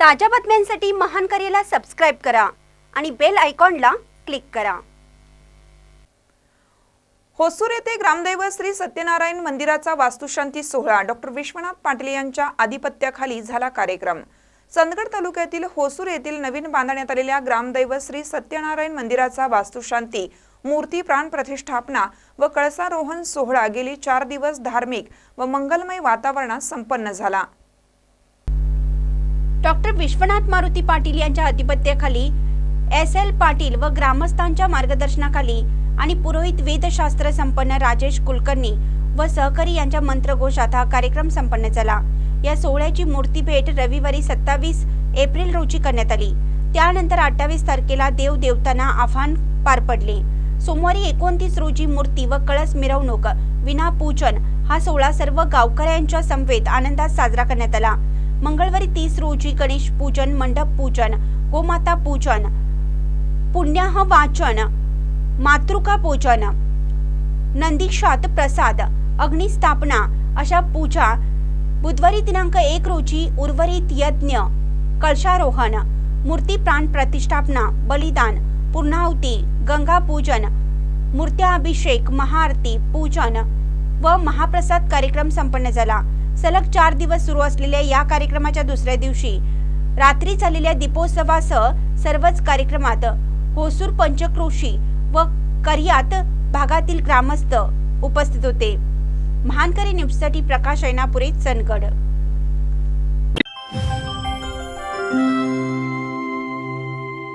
ताज्या बातम्यांसाठी महान करेला सबस्क्राईब करा आणि बेल आयकॉनला क्लिक करा. होसूर येथे ग्रामदैवत श्री सत्यनारायण मंदिराचा वास्तुशांती सोहळा डॉक्टर विश्वनाथ पाटील यांच्या आधिपत्याखाली झाला कार्यक्रम. चंदगड तालुक्यातील होसूर येथील नवीन बांधण्यात आलेल्या ग्रामदैवत श्री सत्यनारायण मंदिराचा वास्तुशांती मूर्ती प्राण प्रतिष्ठापना व कळसारोहण सोहळा गेली चार दिवस धार्मिक व मंगलमय वातावरणात संपन्न झाला. डॉक्टर विश्वनाथ मारुती पाटील यांच्या आधिपत्याखाली एस एल पाटील व ग्रामस्थांच्या मार्गदर्शनाखाली आणि पुरोहित वेदशास्त्र संपन्न राजेश कुलकर्णी व सहकारी यांच्या मंत्रघोषात हा कार्यक्रम संपन्न झाला. या सोहळ्याची मूर्ती भेट रविवारी सत्तावीस एप्रिल रोजी करण्यात आली. त्यानंतर अठ्ठावीस तारखेला देव देवतांना आव्हान पार पडले. सोमवारी एकोणतीस रोजी मूर्ती व कळस मिरवणूक विना पूजन हा सोहळा सर्व गावकऱ्यांच्या समवेत आनंदात साजरा करण्यात आला. मंगळवारी तीस रोजी गणेश पूजन मंडप पूजन गोमाता पूजन पुण्याह वाचन मातृका पूजन नंदीशात प्रसाद अग्निस्थापना अशा पूजा बुधवारी दिनांक एक रोजी उर्वरित यज्ञ कलशारोहण मूर्ती प्राण प्रतिष्ठापना बलिदान पूर्णाहुती गंगा पूजन मूर्त्याभिषेक महाआरती पूजन व महाप्रसाद कार्यक्रम संपन्न झाला. सलग चार दिवस सुरू असलेल्या या कार्यक्रमाच्या दुसऱ्या दिवशी रात्री झालेल्या दीपोत्सवासह सर्वच कार्यक्रमात होसूर पंचक्रोशी व करियात भागातील ग्रामस्थ उपस्थित होते. महानकरी न्यूजसाठी प्रकाश ऐनापुरे चनगड